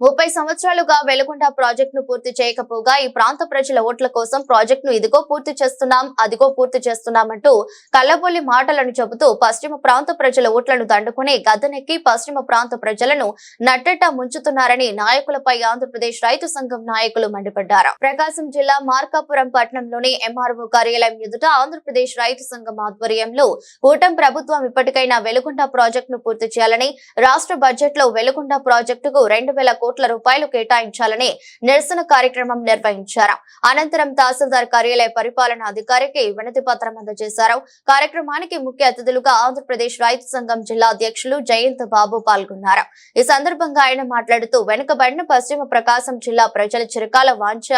ముప్పై సంవత్సరాలుగా వెలుగొండ ప్రాజెక్టును పూర్తి చేయకపోగా ఈ ప్రాంత ప్రజల ఓట్ల కోసం ప్రాజెక్టును ఇదిగో పూర్తి చేస్తున్నాం అదిగో పూర్తి చేస్తున్నామంటూ కళ్ళబొల్లి మాటలను చెబుతూ పశ్చిమ ప్రాంత ప్రజల ఓట్లను దండుకుని గద్దెనెక్కి పశ్చిమ ప్రాంత ప్రజలను నట్టట ముంచుతున్నారని నాయకులపై ఆంధ్రప్రదేశ్ రైతు సంఘం నాయకులు మండిపడ్డారు. ప్రకాశం జిల్లా మార్కాపురం పట్టణంలోని ఎంఆర్ఓ కార్యాలయం ఎదుట ఆంధ్రప్రదేశ్ రైతు సంఘం ఆధ్వర్యంలో కూటం ప్రభుత్వం ఇప్పటికైనా వెలుగొండ ప్రాజెక్టును పూర్తి చేయాలని రాష్ట్ర బడ్జెట్లో వెలుగొండ ప్రాజెక్టుకు రెండు కోట్ల రూపాయలు కేటాయించాలని నిరసన కార్యక్రమం నిర్వహించారు. అనంతరం తహసీల్దార్ కార్యాలయ పరిపాలన అధికారికి వినతి పత్రం అందజేశారు. కార్యక్రమానికి ముఖ్య అతిథులుగా ఆంధ్రప్రదేశ్ రైతు సంఘం జిల్లా అధ్యక్షులు జయంత్ బాబు పాల్గొన్నారు. ఈ సందర్భంగా ఆయన మాట్లాడుతూ వెనుకబడిన పశ్చిమ ప్రకాశం జిల్లా ప్రజల చిరకాల వాంఛ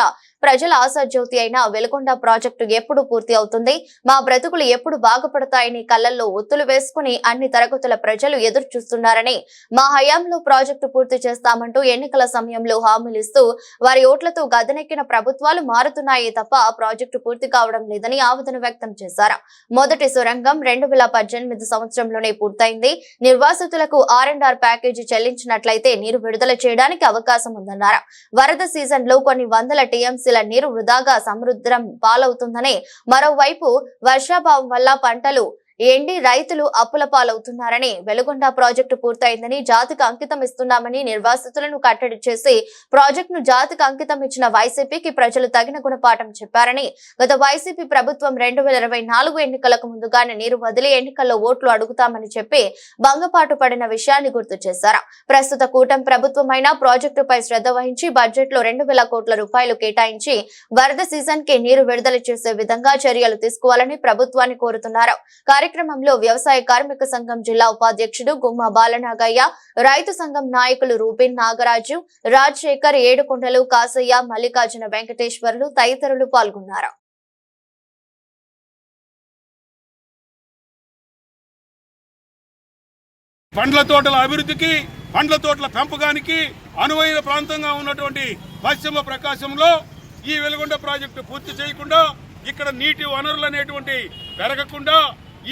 ప్రజల ఆశాజ్యోతి అయిన వెలుగొండ ప్రాజెక్టు ఎప్పుడు పూర్తి అవుతుంది? మా బ్రతుకులు ఎప్పుడు బాగుపడతాయని కళ్ళల్లో ఒత్తులు వేసుకుని అన్ని తరగతుల ప్రజలు ఎదురు చూస్తున్నారని మా హయాంలో ప్రాజెక్టు పూర్తి చేస్తామంటూ ఎన్నికల సమయంలో హామీలిస్తూ వారి ఓట్లతో గదనెక్కిన ప్రభుత్వాలు మారుతున్నాయే తప్ప ప్రాజెక్టు పూర్తి కావడం లేదని ఆవేదన వ్యక్తం చేశారు. మొదటి సొరంగం రెండు వేల పద్దెనిమిది సంవత్సరంలోనే పూర్తయింది. నిర్వాసితులకు ఆర్ అండ్ ఆర్ ప్యాకేజీ చెల్లించినట్లయితే నీరు విడుదల చేయడానికి అవకాశం ఉందన్నారు. వరద సీజన్లో కొన్ని వందల టీఎంసీల నీరు వృధాగా సముద్రం పాలవుతుందని మరోవైపు వర్షాభావం వల్ల పంటలు ఎండి రైతులు అప్పుల పాలవుతున్నారని వెలుగొండ ప్రాజెక్టు పూర్తయిందని జాతికి అంకితం ఇస్తున్నామని నిర్వాసితులను కట్టడి చేసి ప్రాజెక్టును జాతికి అంకితం ఇచ్చిన వైసీపీకి ప్రజలు తగిన గుణపాఠం చెప్పారని గత వైసీపీ ప్రభుత్వం రెండు వేల ఇరవై నాలుగు ఎన్నికలకు ముందుగానే నీరు వదిలి ఎన్నికల్లో ఓట్లు అడుగుతామని చెప్పి భంగపాటు పడిన విషయాన్ని గుర్తు చేశారు. ప్రస్తుత కూటమి ప్రభుత్వమైన ప్రాజెక్టుపై శ్రద్ధ వహించి బడ్జెట్లో రెండు వేల కోట్ల రూపాయలు కేటాయించి వరద సీజన్కి నీరు విడుదల చేసే విధంగా చర్యలు తీసుకోవాలని ప్రభుత్వాన్ని కోరుతున్నారు. కార్యక్రమంలో వ్యవసాయ కార్మిక సంఘం జిల్లా ఉపాధ్యక్షుడు గుమ్మ బాలనాగయ్య రైతు సంఘం నాయకులు రూపిన్ నాగరాజు రాజశేఖర్ ఏడుకొండలు కాసయ్య మల్లికార్జున వెంకటేశ్వర్లు తదితరులు పాల్గొన్నారు. పండ్ల తోటల అభివృద్ధికి పండ్ల తోటల పెంపకానికి అనువైన ప్రాంతంగా ఉన్నటువంటి పశ్చిమ ప్రకాశంలో ఈ వెలుగొండ ప్రాజెక్టు పూర్తి చేయకుండా ఇక్కడ నీటి వనరులు అనేటువంటి పెరగకుండా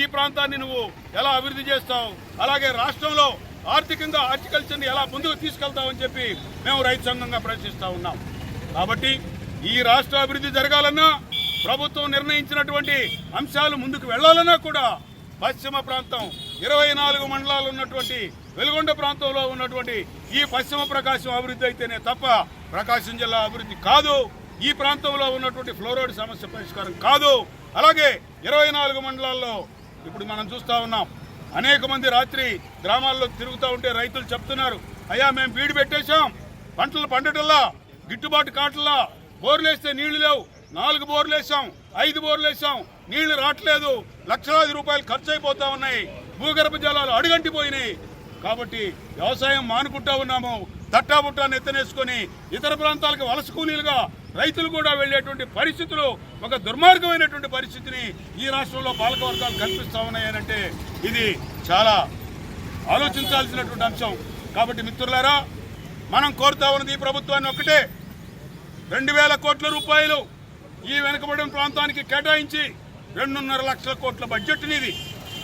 ఈ ప్రాంతాన్ని నువ్వు ఎలా అభివృద్ధి చేస్తావు? అలాగే రాష్ట్రంలో ఆర్థికంగా హార్టికల్చర్ని ఎలా ముందుకు తీసుకెళ్తావని చెప్పి మేము రైతు సంఘంగా ప్రశ్నిస్తూ ఉన్నాం. కాబట్టి ఈ రాష్ట్ర అభివృద్ధి జరగాలన్నా ప్రభుత్వం నిర్ణయించినటువంటి అంశాలు ముందుకు వెళ్ళాలన్నా కూడా పశ్చిమ ప్రాంతం ఇరవై నాలుగు మండలాలు ఉన్నటువంటి వెలుగొండ ప్రాంతంలో ఉన్నటువంటి ఈ పశ్చిమ ప్రకాశం అభివృద్ధి అయితేనే తప్ప ప్రకాశం జిల్లా అభివృద్ధి కాదు. ఈ ప్రాంతంలో ఉన్నటువంటి ఫ్లోరైడ్ సమస్య పరిష్కారం కాదు. అలాగే ఇరవై నాలుగు మండలాల్లో ఇప్పుడు మనం చూస్తా ఉన్నాం. అనేక మంది రాత్రి గ్రామాల్లో తిరుగుతూ ఉంటే రైతులు చెప్తున్నారు అయ్యా మేము బీడు పెట్టేశాం. పంటలు పండటల్లా గిట్టుబాటు కాటల్లా బోర్లేస్తే నీళ్ళు లేవు. నాలుగు బోర్లు వేసాం ఐదు బోర్లు వేసాం నీళ్ళు రావట్లేదు. లక్షలాది రూపాయలు ఖర్చు అయిపోతా ఉన్నాయి. భూగర్భ జలాలు అడుగంటిపోయినాయి. కాబట్టి వ్యవసాయం మానుకుంటా ఉన్నాము. తట్టాబుట్టా నెత్తనేసుకొని ఇతర ప్రాంతాలకు వలస కూలీలుగా రైతులు కూడా వెళ్ళేటువంటి పరిస్థితులు ఒక దుర్మార్గమైనటువంటి పరిస్థితిని ఈ రాష్ట్రంలో పాలకవర్గాలు కల్పిస్తా ఉన్నాయనంటే ఇది చాలా ఆలోచించాల్సినటువంటి అంశం. కాబట్టి మిత్రులారా మనం కోరుతా ఉన్నది ఈ ప్రభుత్వాన్ని ఒక్కటే. రెండు వేల కోట్ల రూపాయలు ఈ వెనుకబడిన ప్రాంతానికి కేటాయించి రెండున్నర లక్షల కోట్ల బడ్జెట్ ఇది.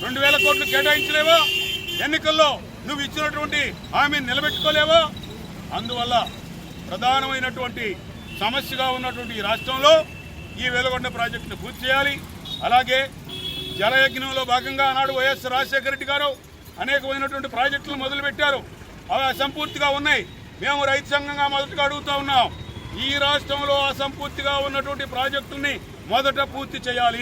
రెండు వేల కోట్లు కేటాయించలేవా? ఎన్నికల్లో నువ్వు ఇచ్చినటువంటి హామీని నిలబెట్టుకోలేవా? అందువల్ల ప్రధానమైనటువంటి సమస్యగా ఉన్నటువంటి ఈ రాష్ట్రంలో ఈ వెలుగొండ ప్రాజెక్టును పూర్తి చేయాలి. అలాగే జలయజ్ఞంలో భాగంగా ఆనాడు వైఎస్ రాజశేఖర రెడ్డి గారు అనేకమైనటువంటి ప్రాజెక్టులు మొదలుపెట్టారు. అవి అసంపూర్తిగా ఉన్నాయి. మేము రైతు సంఘంగా మొదటగా అడుగుతా ఉన్నాం. ఈ రాష్ట్రంలో అసంపూర్తిగా ఉన్నటువంటి ప్రాజెక్టుల్ని మొదట పూర్తి చేయాలి.